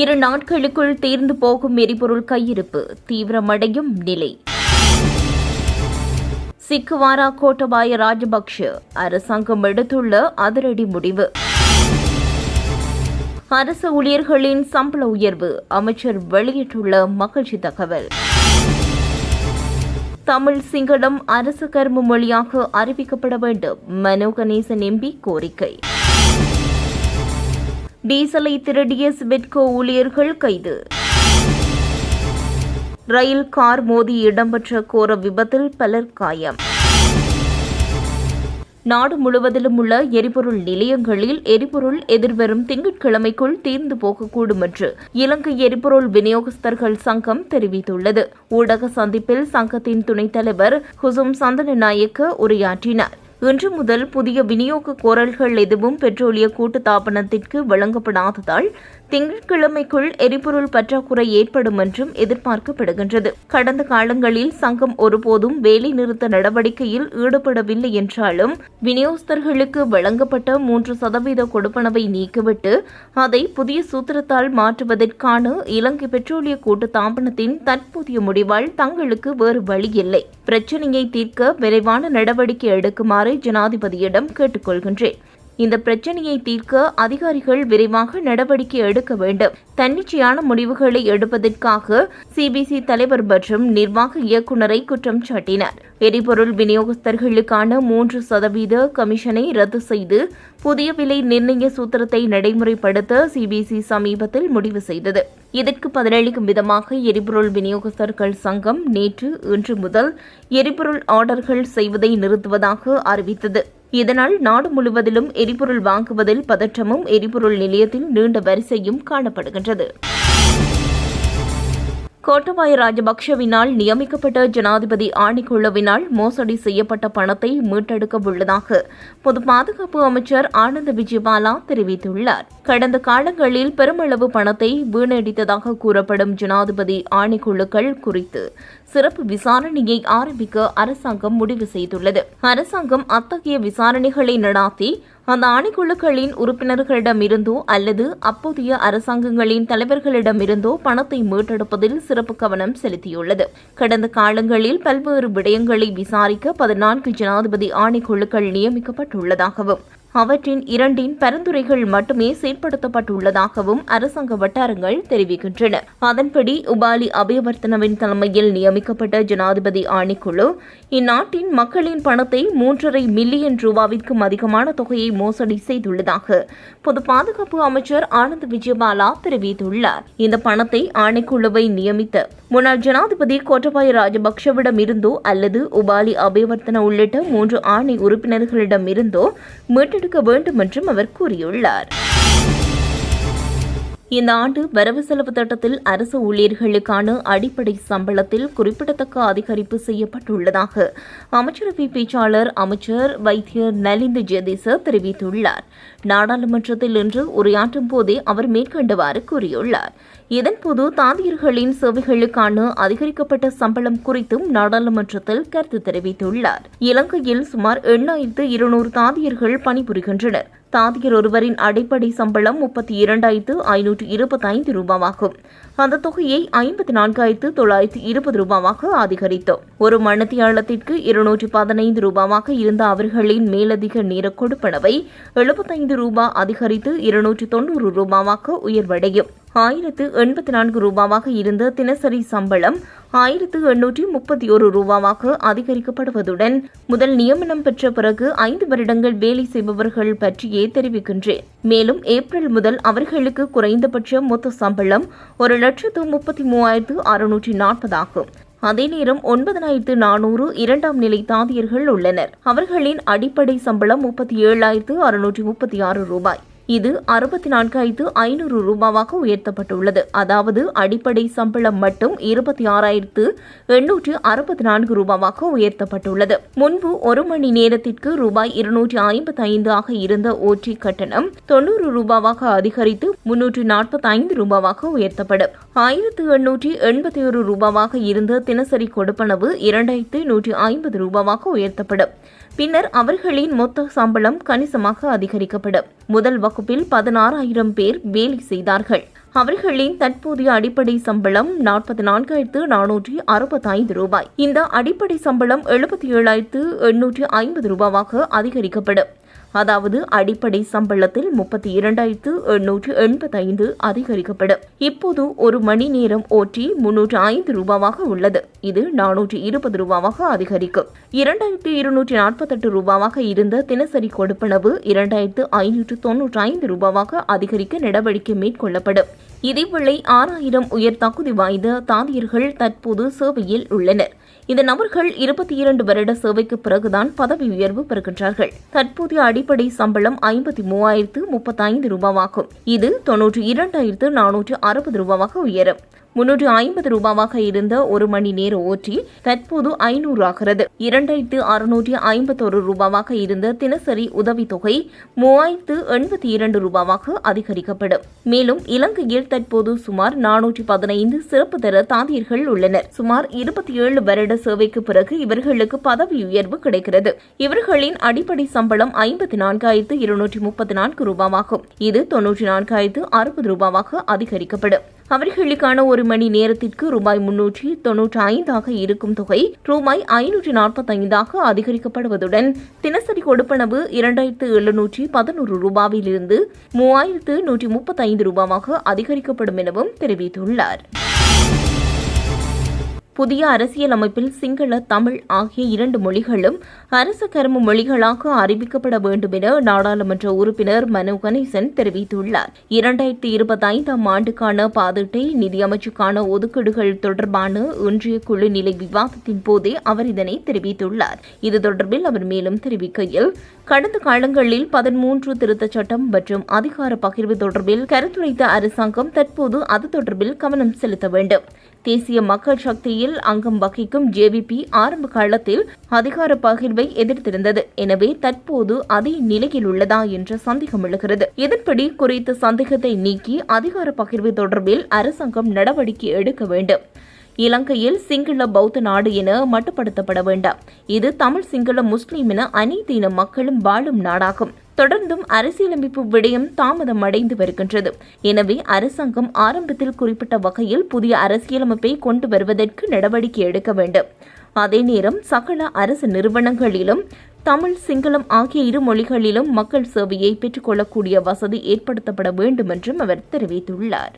இரு நாட்களுக்குள் தீர்ந்து போகும் எரிபொருள் கையிருப்பு தீவிரமடையும் நிலை. சிக்குவாரா கோட்டபாய ராஜபக்ஷ அரசாங்கம் எடுத்துள்ள அதிரடி முடிவு. அரசு ஊழியர்களின் சம்பள உயர்வு அமைச்சர் வெளியிட்டுள்ள மகிழ்ச்சி தகவல் தமிழ் சிங்களம் அரசு கரும்பு மொழியாக அறிவிக்கப்பட வேண்டும் மனோ கணேசன் எம்பி கோரிக்கை. டீசலை திருடிய சிபெட்கோ ஊழியர்கள் கைது. ரயில் கார் மோதி இடம்பெற்ற கோர விபத்தில் பலர் காயம். நாடு முழுவதிலும் உள்ள எரிபொருள் நிலையங்களில் எரிபொருள் எதிர்வரும் திங்கட்கிழமைக்குள் தீர்ந்து போகக்கூடும் என்று இலங்கை எரிபொருள் விநியோகஸ்தர்கள் சங்கம் தெரிவித்துள்ளது. ஊடக சந்திப்பில் சங்கத்தின் துணைத் தலைவர் ஹுசும் சந்தன நாயக்க உரையாற்றினார். இன்று முதல் புதிய விநியோக கோரல்கள் எதுவும் பெட்ரோலிய கூட்டு தாபனத்திற்கு வழங்கப்படாததால் திங்கட்கிழமைக்குள் எரிபொருள் பற்றாக்குறை ஏற்படும் என்றும் எதிர்பார்க்கப்படுகின்றது. கடந்த காலங்களில் சங்கம் ஒருபோதும் வேலைநிறுத்த நடவடிக்கையில் ஈடுபடவில்லை என்றாலும் விநியோகஸ்தர்களுக்கு வழங்கப்பட்ட மூன்று சதவீத கொடுப்பனவை நீக்கிவிட்டு அதை புதிய சூத்திரத்தால் மாற்றுவதற்கான இலங்கை பெட்ரோலிய கூட்டு தாபனத்தின் தற்போதைய முடிவால் தங்களுக்கு வேறு வழியில்லை. பிரச்சினையை தீர்க்க விரைவான நடவடிக்கை எடுக்குமாறு ஜனாதிபதியிடம் கேட்டுக்கொள்கின்றேன். இந்த பிரச்சனையை தீர்க்க அதிகாரிகள் விரைவாக நடவடிக்கை எடுக்க வேண்டும். தன்னிச்சையான முடிவுகளை எடுப்பதற்காக சிபிசி தலைவர் மற்றும் நிர்வாக இயக்குநரை குற்றம் சாட்டினார். எரிபொருள் விநியோகஸ்தர்களுக்கான மூன்று சதவீத கமிஷனை ரத்து செய்து புதிய விலை நிர்ணய சூத்திரத்தை நடைமுறைப்படுத்த சிபிசி சமீபத்தில் முடிவு செய்தது. இதற்கு பதிலளிக்கும் விதமாக எரிபொருள் விநியோகஸ்தர்கள் சங்கம் நேற்று இன்று முதல் எரிபொருள் ஆர்டர்கள் செய்வதை நிறுத்துவதாக அறிவித்தது. இதனால் நாடு முழுவதிலும் எரிபொருள் வாங்குவதில் பதற்றமும் எரிபொருள் நிலையத்தில் நீண்ட வரிசையும் காணப்படுகின்றது. கோட்டபாய ராஜபக்ஷவினால் நியமிக்கப்பட்ட ஜனாதிபதி ஆணைக்குழுவினால் மோசடி செய்யப்பட்ட பணத்தை மீட்டெடுக்க உள்ளதாக பொது பாதுகாப்பு அமைச்சர் ஆனந்த விஜயபாலா தெரிவித்துள்ளார். கடந்த காலங்களில் பெருமளவு பணத்தை வீணடித்ததாக கூறப்படும் ஜனாதிபதி ஆணைக்குழுக்கள் குறித்து சிறப்பு விசாரணையை ஆரம்பிக்க அரசாங்கம் முடிவு செய்துள்ளது. அரசாங்கம் அத்தகைய விசாரணைகளை நடாத்தி அந்த ஆணைக்குழுக்களின் உறுப்பினர்களிடமிருந்தோ அல்லது அப்போதைய அரசாங்கங்களின் தலைவர்களிடமிருந்தோ பணத்தை மீட்டெடுப்பதில் சிறப்பு கவனம் செலுத்தியுள்ளது. கடந்த காலங்களில் பல்வேறு விடயங்களை விசாரிக்க பதினான்கு ஜனாதிபதி ஆணைக்குழுக்கள் நியமிக்கப்பட்டுள்ளதாகவும் அவற்றின் இரண்டின் பரிந்துரைகள் மட்டுமே செயற்படுத்தப்பட்டுள்ளதாகவும் அரசாங்க வட்டாரங்கள் தெரிவிக்கின்றன. அதன்படி உபாலி அபயவர்த்தனவின் தலைமையில் நியமிக்கப்பட்ட ஜனாதிபதி ஆணைக்குழு இந்நாட்டின் மக்களின் பணத்தை மூன்றரை மில்லியன் ரூபாவிற்கும் அதிகமான தொகையை மோசடி செய்துள்ளதாக பொது பாதுகாப்பு அமைச்சர் ஆனந்த் விஜயபாலா தெரிவித்துள்ளார். இந்த பணத்தை ஆணைக்குழுவை நியமித்த முன்னாள் ஜனாதிபதி கோட்டபாய ராஜபக்ஷவிடம் இருந்தோ அல்லது உபாலி அபயவர்த்தன உள்ளிட்ட மூன்று ஆணை உறுப்பினர்களிடம் இருந்தோ மீட்டெடுக்க வேண்டும் என்றும் அவர் கூறியுள்ளார். இந்த ஆண்டு வரவு செலவு திட்டத்தில் அரசு ஊழியர்களுக்கான அடிப்படை சம்பளத்தில் குறிப்பிடத்தக்க அதிகரிப்பு செய்யப்பட்டுள்ளதாக அமைச்சரவை பேச்சாளர் அமைச்சர் வைத்தியர் நலிந்த ஜெதேசர் தெரிவித்துள்ளார். நாடாளுமன்றத்தில் இன்று உரையாற்றும் போதே அவர் மேற்கண்டவாறு கூறியுள்ளார். இதன்போது தாதியர்களின் சேவைகளுக்கான அதிகரிக்கப்பட்ட சம்பளம் குறித்தும் நாடாளுமன்றத்தில் கருத்து தெரிவித்துள்ளார். இலங்கையில் சுமார் எண்ணாயிரத்து இருநூறு தாதியர்கள் பணிபுரிகின்றனர். தாதியர் ஒருவரின் அடிப்படை சம்பளம் முப்பத்தி இரண்டாயிரத்து ஐநூற்று இருபத்தைந்து ரூபாவாகும். அந்த தொகையை ஐம்பத்தி நான்காயிரத்து தொள்ளாயிரத்து இருபது ரூபாவாக அதிகரித்தோம். ஒரு மணித்தியாலத்திற்கு இருநூற்றி பதினைந்து ரூபாவாக இருந்த அவர்களின் மேலதிக நேர கொடுப்பனவை எழுபத்தைந்து ரூபாய் அதிகரித்து இருநூற்றி தொன்னூறு ரூபாவாக உயர்வடையும். ஆயிரத்து எண்பத்தி நான்கு ரூபாவாக இருந்த தினசரி சம்பளம் ஆயிரத்து எண்ணூற்றி முப்பத்தி ஒரு ரூபாவாக அதிகரிக்கப்படுவதுடன் முதல் நியமனம் பெற்ற பிறகு ஐந்து வருடங்கள் வேலை செய்பவர்கள் பற்றியே தெரிவிக்கின்றேன். மேலும் ஏப்ரல் முதல் அவர்களுக்கு குறைந்தபட்ச மொத்த சம்பளம் ஒரு லட்சத்து முப்பத்தி மூவாயிரத்து அறுநூற்றி நாற்பதாகும் அதே நேரம் ஒன்பதனாயிரத்து நானூறு இரண்டாம் நிலை தாதியர்கள் உள்ளனர். அவர்களின் அடிப்படை சம்பளம் முப்பத்தி ஏழாயிரத்து அறுநூற்றி முப்பத்தி ஆறு ரூபாய். இது அறுபத்தி நான்காயிரத்து ஐநூறு ரூபாவாக உயர்த்தப்பட்டுள்ளது. அதாவது அடிப்படை சம்பளம் மட்டும் இருபத்தி ஆறாயிரத்து எண்ணூற்று அறுபத்தி நான்கு ரூபாவாக உயர்த்தப்பட்டுள்ளது. முன்பு ஒரு மணி நேரத்திற்கு ரூபாய் இருநூற்றி ஐம்பத்தி ஐந்து ஆக இருந்த ஓட்டி கட்டணம் தொன்னூறு ரூபாவாக அதிகரித்து முன்னூற்று நாற்பத்தி ஐந்து ரூபாவாக உயர்த்தப்படும். ஆயிரத்து எண்ணூற்றி எண்பத்தி ஒரு ரூபாவாக இருந்த தினசரி கொடுப்பனவு இரண்டாயிரத்து நூற்றி ஐம்பது ரூபாவாக உயர்த்தப்படும். பின்னர் அவர்களின் மொத்த சம்பளம் கணிசமாக அதிகரிக்கப்படும். முதல் வகுப்பில் பதினாறாயிரம் பேர் வேலை செய்தார்கள். அவர்களின் தற்போதைய அடிப்படை சம்பளம் நாற்பத்தி நான்காயிரத்து நானூற்றி அறுபத்தைந்து ரூபாய். இந்த அடிப்படை சம்பளம் எழுபத்தி ஏழாயிரத்து எண்ணூற்றி ஐம்பது ரூபாவாக அதிகரிக்கப்படும். அதாவது அடிப்படை சம்பளத்தில் முப்பத்தி இரண்டாயிரத்து எண்ணூற்று எண்பத்தைந்து அதிகரிக்கப்படும். இப்போது ஒரு மணி நேரம் ஓட்டி முன்னூற்று ஐந்து ரூபாவாக உள்ளது. இது நானூற்று இருபது ரூபாவாக அதிகரிக்கும். இரண்டாயிரத்து இருநூற்றி நாற்பத்தெட்டு ரூபாவாக இருந்த தினசரி கொடுப்பனவு இரண்டாயிரத்து ஐநூற்று தொன்னூற்றி ஐந்து ரூபாவாக அதிகரிக்க நடவடிக்கை மேற்கொள்ளப்படும். இதேவேளை ஆறாயிரம் உயர் தகுதி வாய்ந்த தாதியர்கள் தற்போது சேவையில் உள்ளனர். இந்த நபர்கள் இருபத்தி இரண்டு வருட சேவைக்கு பிறகுதான் பதவி உயர்வு பெறுகின்றார்கள். தற்போதைய அடிப்படை சம்பளம் ஐம்பத்தி மூவாயிரத்து முப்பத்தைந்து ரூபாவாகும். இது தொன்னூற்றி இரண்டாயிரத்து நானூற்று அறுபது ரூபாவாக உயரும். முன்னூற்று ஐம்பது ரூபாவாக இருந்த ஒரு மணி நேர ஓட்டி தற்போது ஐநூறு ஆகிறது இரண்டாயிரத்து அறுநூற்றி ஐம்பத்தொரு ரூபாவாக இருந்த தினசரி உதவித்தொகை மூவாயிரத்து எண்பத்தி இரண்டு ரூபாவாக அதிகரிக்கப்படும். மேலும் இலங்கையில் தற்போது சுமார் நானூற்றி பதினைந்து சிறப்பு தர தாதியர்கள் உள்ளனர். சுமார் இருபத்தி ஏழு வருட சேவைக்கு பிறகு இவர்களுக்கு பதவி உயர்வு கிடைக்கிறது. இவர்களின் அடிப்படை சம்பளம் ஐம்பத்தி நான்காயிரத்து இருநூற்றி முப்பத்தி நான்கு ரூபாவாகும். இது தொன்னூற்றி நான்காயிரத்து அறுபது ரூபாவாக அதிகரிக்கப்படும். அவர்களுக்கான ஒரு மணி நேரத்திற்கு ரூபாய் முன்னூற்றி தொன்னூற்றி ஐந்தாக இருக்கும் தொகை ரூபாய் ஐநூற்றி நாற்பத்தைந்தாக அதிகரிக்கப்படுவதுடன் தினசரி கொடுப்பனவு இரண்டாயிரத்து எழுநூற்றி பதினோரு ரூபாவிலிருந்து மூவாயிரத்து நூற்றி முப்பத்தைந்து ரூபாவாக அதிகரிக்கப்படும் எனவும் தெரிவித்துள்ளார். புதிய அரசியல் அமைப்பில் சிங்கள தமிழ் ஆகிய இரண்டு மொழிகளும் அரச கரும மொழிகளாக அறிவிக்கப்பட வேண்டும் என நாடாளுமன்ற உறுப்பினர் மனோ கணேசன் தெரிவித்துள்ளார். இரண்டாயிரத்தி இருபத்தி ஐந்தாம் ஆண்டுக்கான பாதுட்டை நிதியமைச்சுக்கான ஒதுக்கீடுகள் தொடர்பான ஒன்றிய குழு நிலை விவாதத்தின் போதே அவர் இதனை தெரிவித்துள்ளார். இது தொடர்பில் அவர் மேலும் தெரிவிக்கையில் கடந்த காலங்களில் பதிமூன்று திருத்தச் சட்டம் மற்றும் அதிகார பகிர்வு தொடர்பில் கருத்துரைத்த அரசாங்கம் தற்போது அது தொடர்பில் கவனம் செலுத்த வேண்டும். தேசிய மக்கள் சக்தியில் அங்கம் வகிக்கும் ஜேவிபி ஆரம்ப காலத்தில் அதிகார பகிர்வை எதிர்த்திருந்தது. எனவே தற்போது அதே நிலையில் உள்ளதா என்ற சந்தேகம் எழுகிறது. இதன்படி குறித்த சந்தேகத்தை நீக்கி அதிகார பகிர்வு தொடர்பில் அரசாங்கம் நடவடிக்கை எடுக்க வேண்டும். இலங்கையில் சிங்கள பௌத்த நாடு என மட்டுப்படுத்தப்பட வேண்டாம். இது தமிழ் சிங்கள முஸ்லிம் என அனைத்து இன மக்களும் வாழும் நாடாகும். தொடர்ந்தும் அரசியலமைப்பு விடயம் தாமதம் அடைந்து வருகின்றது. எனவே அரசாங்கம் ஆரம்பத்தில் குறிப்பிட்ட வகையில் புதிய அரசியலமைப்பை கொண்டு வருவதற்கு நடவடிக்கை எடுக்க வேண்டும். அதே நேரம் சகல அரசு நிறுவனங்களிலும் தமிழ் சிங்களம் ஆகிய இரு மொழிகளிலும் மக்கள் சேவையை பெற்றுக்கொள்ளக்கூடிய வசதி ஏற்படுத்தப்பட வேண்டும் என்றும் அவர் தெரிவித்துள்ளார்.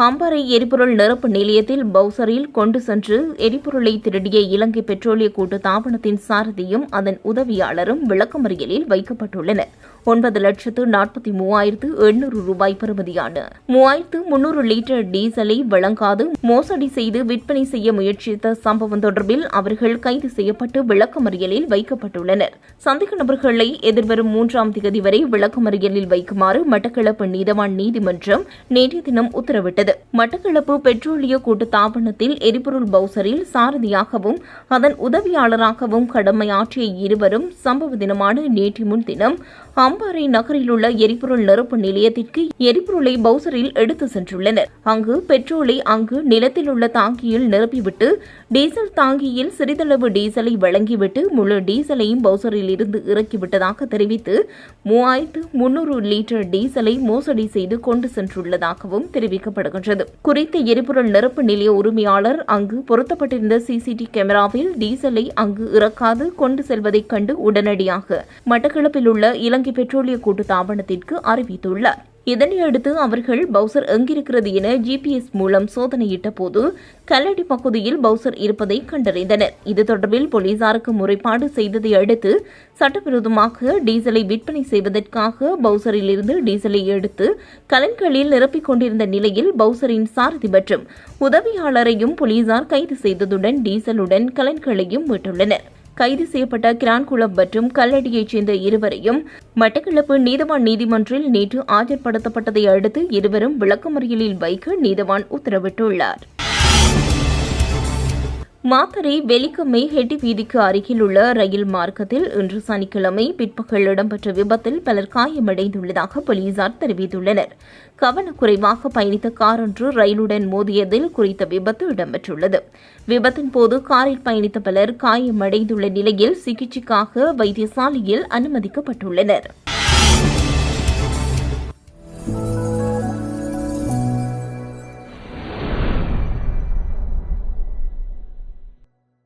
பம்பரை எரிபொருள் நிரப்பு நிலையத்தில் பவுசரில் கொண்டு சென்று எரிபொருளை திருடிய இலங்கை பெட்ரோலிய கூட்டு தாபனத்தின் சாரதியும் அதன் உதவியாளரும் விளக்கமறியலில் வைக்கப்பட்டுள்ளனர். ஒன்பது லட்சத்து நாற்பத்தி மூவாயிரத்து எண்ணூறு ரூபாய் பெறுமதியான மூவாயிரத்து முன்னூறு லிட்டர் டீசலை வழங்காது மோசடி செய்து விற்பனை செய்ய முயற்சித்த சம்பவம் தொடர்பில் அவர்கள் கைது செய்யப்பட்டு விளக்கமறியலில் வைக்கப்பட்டுள்ளனர். சந்தேக நபர்களை எதிர்வரும் மூன்றாம் தேதி வரை விளக்கமறியலில் வைக்குமாறு மட்டக்களப்பு நீதவான் நீதிமன்றம் நேற்றைய தினம் உத்தரவிட்டது. மட்டக்களப்பு பெட்ரோலிய கூட்டு தாபனத்தில் எரிபொருள் பவுசரில் சாரதியாகவும் அதன் உதவியாளராகவும் கடமையாற்றிய இருவரும் சம்பவ தினமான நேற்று முன்தினம் அம்பாறை நகரில் உள்ள எரிபொருள் நிரப்பு நிலையத்திற்கு எரிபொருளை பவுசரில் எடுத்து சென்றுள்ளனர். அங்கு பெட்ரோலை அங்கு நிலத்தில் உள்ள தாங்கியில் நிரப்பிவிட்டு டீசல் தாங்கியில் சிறிதளவு டீசலை வழங்கிவிட்டு முழு டீசலையும் பவுசரில் இருந்து இறக்கிவிட்டதாக தெரிவித்து மூவாயிரத்து முன்னூறு லிட்டர் டீசலை மோசடி செய்து கொண்டு சென்றுள்ளதாகவும் தெரிவிக்கப்படுகின்றது. குறித்த எரிபொருள் நிரப்பு நிலைய உரிமையாளர் அங்கு பொருத்தப்பட்டிருந்த சிசிடி கேமராவில் டீசலை அங்கு இறக்காது கொண்டு செல்வதைக் கண்டு உடனடியாக மட்டக்களப்பில் உள்ள இலங்கை பெட்ரோலிய கூட்டு தாபனத்திற்கு அறிவித்துள்ளார். இதனையடுத்து அவர்கள் பவுசர் எங்கிருக்கிறது என ஜிபிஎஸ் மூலம் சோதனையிட்ட போது கல்லடி பகுதியில் பவுசர் இருப்பதை கண்டறிந்தனர். இது தொடர்பில் போலீசாருக்கு முறைப்பாடு செய்ததை அடுத்து சட்டவிரோதமாக டீசலை விற்பனை செய்வதற்காக பவுசரில் இருந்து டீசலை எடுத்து கலன்களில் நிரப்பிக் கொண்டிருந்த நிலையில் பவுசரின் சாரதி மற்றும் உதவியாளரையும் போலீசார் கைது செய்ததுடன் டீசலுடன் கலன்களையும் மீட்டுள்ளனர். கைது செய்யப்பட்ட கிரான்குளம் மற்றும் கல்லடியைச் சேர்ந்த இருவரையும் மட்டக்களப்பு நீதவான் நீதிமன்றில் நேற்று ஆஜர்படுத்தப்பட்டதை அடுத்து இருவரும் விளக்கமறியலில் வைக்க நீதவான் உத்தரவிட்டுள்ளார். மாத்தரை வெலிக்கம்மை ஹெட்டி வீதிக்கு அருகில் உள்ள ரயில் மார்க்கத்தில் இன்று சனிக்கிழமை பிற்பகல் இடம்பெற்ற விபத்தில் பலர் காயமடைந்துள்ளதாக போலீசார் தெரிவித்துள்ளனர். கவனக்குறைவாக பயணித்த கார் ஒன்று ரயிலுடன் மோதியதில் குறித்த விபத்து இடம்பெற்றுள்ளது. விபத்தின் போது காரில் பயணித்த பலர் காயமடைந்துள்ள நிலையில் சிகிச்சைக்காக வைத்தியசாலையில் அனுமதிக்கப்பட்டுள்ளனர்.